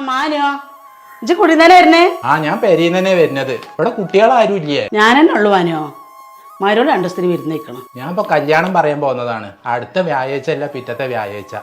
മാനോ ഇജ്ജ് വരുന്നേ? ആ ഞാൻ പെരീന്ന് തന്നെ വരുന്നത്. ഇവിടെ കുട്ടികളാരും ഇല്ലേ? ഞാൻ തന്നെ ഉള്ളു മാനോ മാരോട് രണ്ടു സ്ത്രീ വിരുന്നേക്കണം. ഞാൻ ഇപ്പൊ കല്യാണം പറയാൻ പോകുന്നതാണ്. അടുത്ത വ്യാഴാഴ്ച അല്ല പിറ്റത്തെ വ്യാഴാഴ്ച.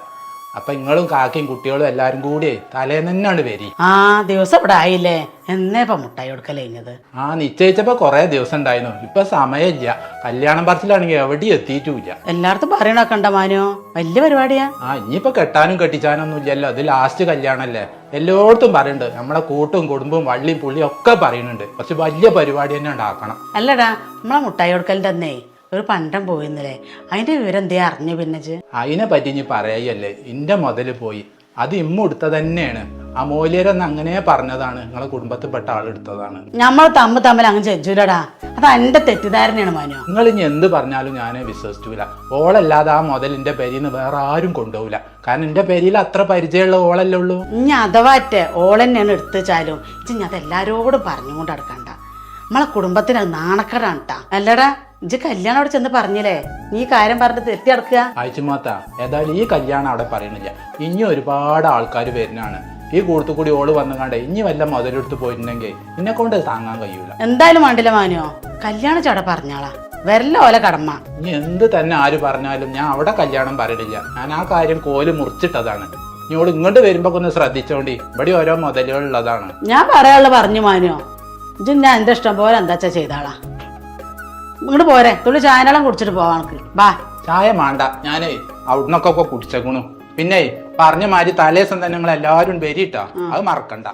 അപ്പൊ നിങ്ങളും കാക്കയും കുട്ടികളും എല്ലാരും കൂടി തലേന്ന് തന്നെയാണ് വരി. ആ ദിവസം ഇവിടെ ആയില്ലേ? എന്നേ ഇപ്പൊ മുട്ടായി കൊടുക്കലഴിഞ്ഞത് ആ നിശ്ചയിച്ചപ്പോ കൊറേ ദിവസം ഉണ്ടായിരുന്നു. ഇപ്പൊ സമയമില്ല. കല്യാണം പറച്ചിലാണെങ്കിൽ എവിടെയും എത്തിയിട്ടുമില്ല. എല്ലായിടത്തും പറയണൊക്കെ ഉണ്ടോ മാനോ വലിയ പരിപാടിയാ. ആ ഇനിയിപ്പോ കെട്ടാനും കെട്ടിച്ചാനൊന്നും ഇല്ലല്ലോ അത് ലാസ്റ്റ് കല്യാണല്ലേ. എല്ലായിടത്തും പറയുന്നുണ്ട്. നമ്മളെ കൂട്ടും കുടുംബവും വള്ളിയും പുള്ളിയും ഒക്കെ പറയുന്നുണ്ട്. പക്ഷെ വലിയ പരിപാടി തന്നെ ഉണ്ടാക്കണം. അല്ലടാ നമ്മളെ മുട്ടായി കൊടുക്കൽ അന്നേ ഒരു പണ്ടം പോയിന്നല്ലേ? അതിന്റെ വിവരം എന്തേ അറിഞ്ഞു പിന്നെ? അതിനെ പറ്റി ഇനി പറയല്ലേ? ഇന്റെ മുതൽ പോയി. അത് ഇമ്മ എടുത്ത തന്നെയാണ്. ആ മോലിയരെന്ന് അങ്ങനെ പറഞ്ഞതാണ്. നിങ്ങളെ കുടുംബത്തിൽപ്പെട്ട ആളെടുത്തതാണ് നമ്മൾ തമ്മ തമ്മിൽ അങ്ങ് ചെജ്ജൂലടാ അത് എന്റെ തെറ്റിദ്ധാരണയാണ് മനു. നിങ്ങൾ ഇനി എന്ത് പറഞ്ഞാലും ഞാൻ വിശ്വസിച്ചില്ല ഓളല്ലാതെ ആ മുതലിന്റെ നിന്ന് വേറെ ആരും കൊണ്ടുപോകില്ല കാരണം എന്റെ പേരിൽ അത്ര പരിചയമുള്ള ഓളല്ലേ ഉള്ളൂ. ഇനി അഥവാറ്റ ഓളെന്നെയാണ് എടുത്തു വെച്ചാലും ഇനി ഞാൻ എല്ലാരോടും പറഞ്ഞുകൊണ്ട് നടക്കണ്ട. നമ്മളെ കുടുംബത്തിന് നാണക്കേടാണ് ട്ടാ. അല്ലടാ ഇജ്ജ് കല്യാണം അവിടെ ചെന്ന് പറഞ്ഞില്ലേ? നീ കാര്യം പറഞ്ഞിട്ട് തെറ്റി അടക്കുക അയച്ചുമാത്ത ഏതായാലും ഈ കല്യാണം അവിടെ പറയണില്ല. ഇനി ഒരുപാട് ആൾക്കാർ വരുന്നതാണ്. ഈ കൂട്ടത്തിൽ കൂടി ഓൾ വന്നുകൊണ്ട് ഇനി വല്ല മുതലെടുത്ത് പോയിട്ടുണ്ടെങ്കിൽ നിന്നെ കൊണ്ട് താങ്ങാൻ കഴിയൂല. എന്തായാലും വേണ്ടില്ല മാനിയോ കല്യാണ ചട പറഞ്ഞാളാ. വരല്ല ഓല കടമ്മ ഇനി എന്ത് തന്നെ ആര് പറഞ്ഞാലും ഞാൻ അവിടെ കല്യാണം പറയണില്ല ഞാൻ ആ കാര്യം കോൽ മുറിച്ചിട്ടതാണ്. ഇനിയോട് ഇങ്ങോട്ട് വരുമ്പോ ഒന്ന് ശ്രദ്ധിച്ചോണ്ടി ഇവിടെ ഓരോ മുതലുകളുള്ളതാണ് ഞാൻ പറയാനുള്ള പറഞ്ഞു മാനിയോ ഇത് ഞാൻ എന്റെ ഇഷ്ടം പോലെ എന്താ വെച്ചാ ചെയ്താളാ? ഇങ്ങോട്ട് പോരെ തുള്ളി ചായനാളം കുടിച്ചിട്ട് പോവാ ബാ ചായ മാണ്ട ഞാനേ അവിടുന്നൊക്കെ കുടിച്ചേക്കണു. പിന്നെ പറഞ്ഞ മാതിരി തലേസം തന്നെ നിങ്ങൾ എല്ലാവരും വരിട്ടോ അത് മറക്കണ്ട.